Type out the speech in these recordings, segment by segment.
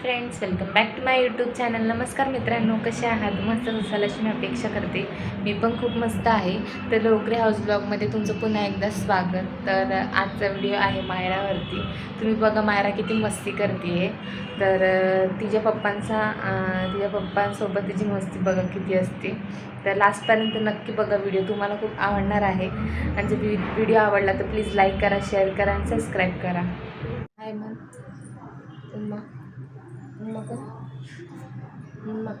Friends welcome back to my YouTube channel नमस्कार मित्रांनो कसे आहात? मस्त असाल अशी मी अपेक्षा करते. मी पण खूप मस्त आहे. तर लोकरे हाऊस ब्लॉगमध्ये तुमचं पुन्हा एकदा स्वागत. तर आजचा व्हिडिओ आहे मायरावरती. तुम्ही बघा मायरा किती मस्ती करते आहे तर तिच्या पप्पांचा तिच्या पप्पांसोबत तिची मस्ती बघा किती असते. तर लास्टपर्यंत नक्की बघा व्हिडिओ तुम्हाला खूप आवडणार आहे. आणि जर व्हिडिओ आवडला तर प्लीज लाईक करा शेअर करा आणि सबस्क्राईब करा हाय मग उम्मा कर उम्मा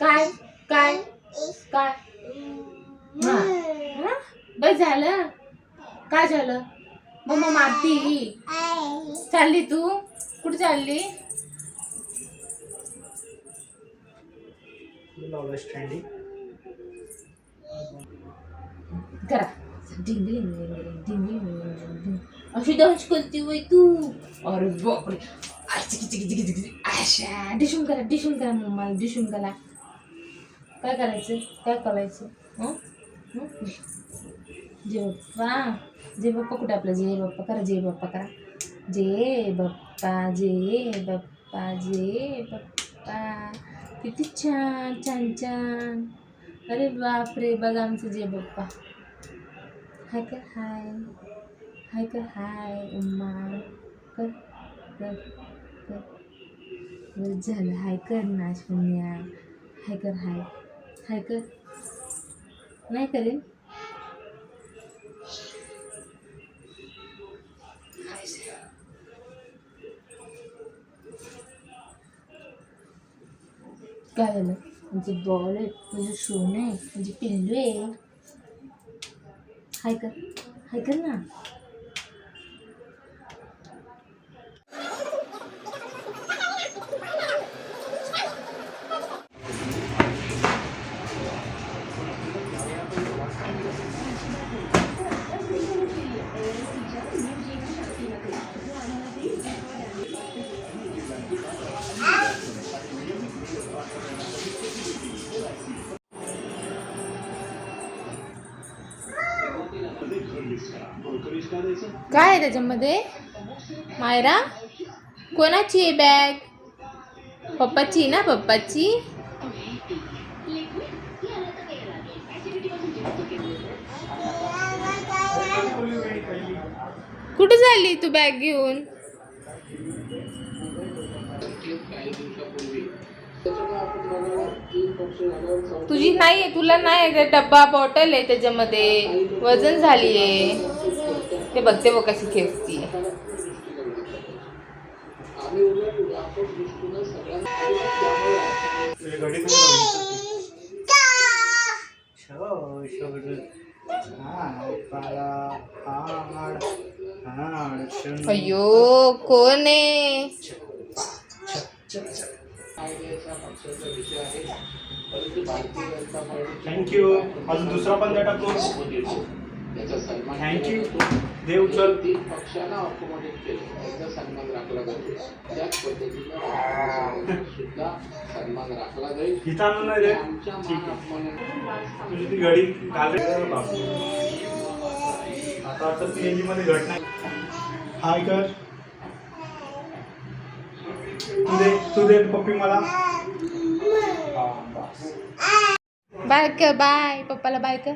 काय? काय? काय? हा? बस झालं? काय झालं? मम्मा मारती. चालली तू? कुठे चालली? करा. डिंगलिंग डिंगलिंग डिंग अशी दहश करते वय तू. अरे बापरे. अशा डिशून करा डिशून करा मम्मा डिशून करा. काय करायचं? काय करायचं? हं? बाप्पा जे बाप्पा कुठे आपला? जे बाप्पा करा जे बाप्पा करा. जे बाप्पा जे बाप्पा जे बाप्पा. किती छान छान छान. अरे बापरे बघा आमचं जे बाप्पा. हाय का? हाय. हाय कर हाय उम्मा कर कर कर झालं हाय कर ना शून्या हाय कर हाय हाय कर नाही करेन काय झालं म्हणजे बॉल आहे म्हणजे शोन आहे म्हणजे पिल्लू आहे हाय कर हाय कर ना? काय आहे त्याच्यामध्ये? मायरा? कोणाची आहे बॅग पप्पाची आहे ना पप्पाची? कुठे चालली तू बॅग घेऊन? तुझी नाही आहे तुला नाही आहे ते डब्बा बॉटल आहे त्याच्यामध्ये. वजन झाली आहे ते बघते बघ कशी खेचती घडी अयो कोण आहे थँक्यू अजून दुसरा पण द्या टाकून थँक्यू. देव चल. पक्षाला अकोमोडेट केलं. याचा सन्मान राखला जातो. त्याच पद्धतीनं सुद्धा सन्मान राखला जाईल. आमच्या मान तुझी ती घडी काल आता वाटतं सी एन जी मध्ये हाय कर. तू दे तू दे पप्पी मला. हा, बस. बाय कर बाय. पप्पाला बाय कर.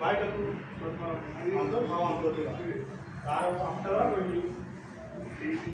బయటకు మనం భావం అంటారా